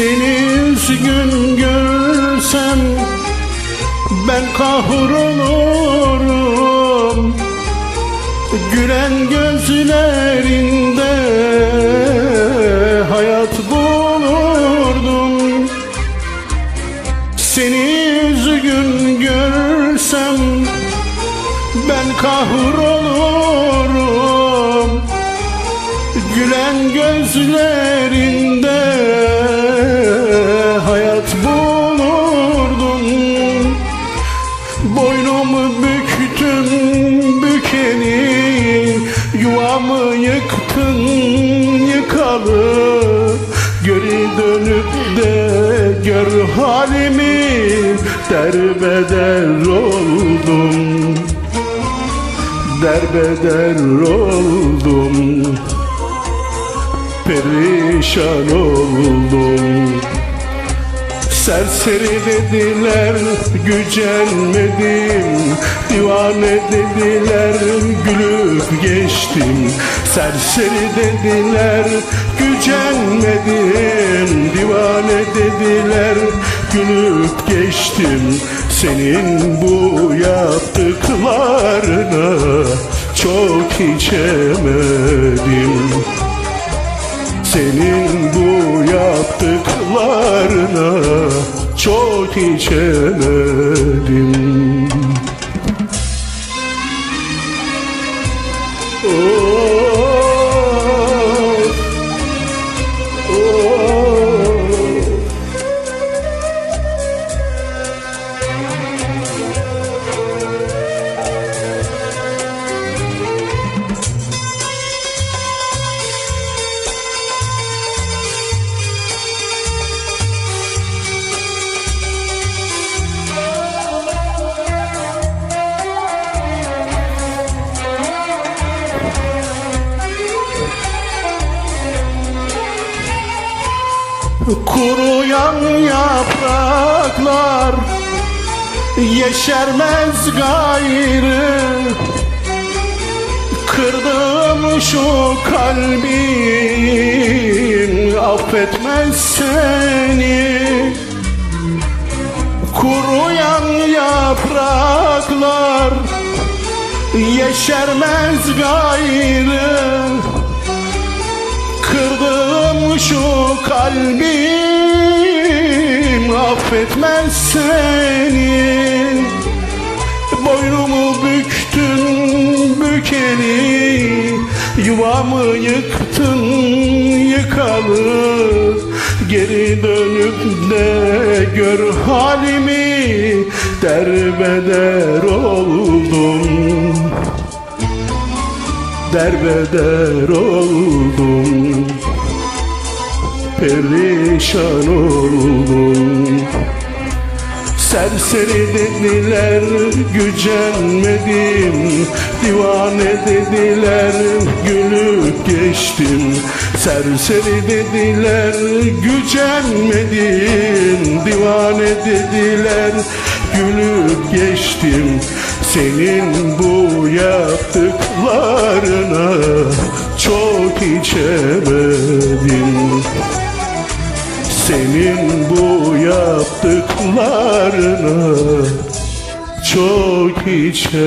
üzgün görsem ben kahrolurum Gülen gözlerinde hayat bulurdum. Seni üzgün görsem ben kahrolurum Gülen gözlerinde halimi Derbeder oldum. Derbeder oldum. Perişan oldum. Serseri dediler gücenmedim. Divane dediler gülüp geçtim. Serseri dediler gücenmedim. Divane dediler gülüp geçtim Senin bu yaptıklarına. Çok içemedim senin bu yaptıklarına. Çok içemedim Oh, Kuruyan yapraklar Yeşermez gayrı. Kırdığım şu kalbim Affetmez seni. Kuruyan yapraklar Yeşermez gayrı. Kırdığım şu kalbim affetmez seni. Boynumu büktün bükeni Yuvamı yıktın yıkalı. Geri dönüp de gör halimi Derbeder oldum. Derbeder oldum Perişan oldum. Serseri dediler gücenmedim. Divane dediler gülüp geçtim. Serseri dediler gücenmedim. Divane dediler gülüp geçtim. Senin bu yaptıklarına çok içemedim senin bu yaptıklarına çok içemedim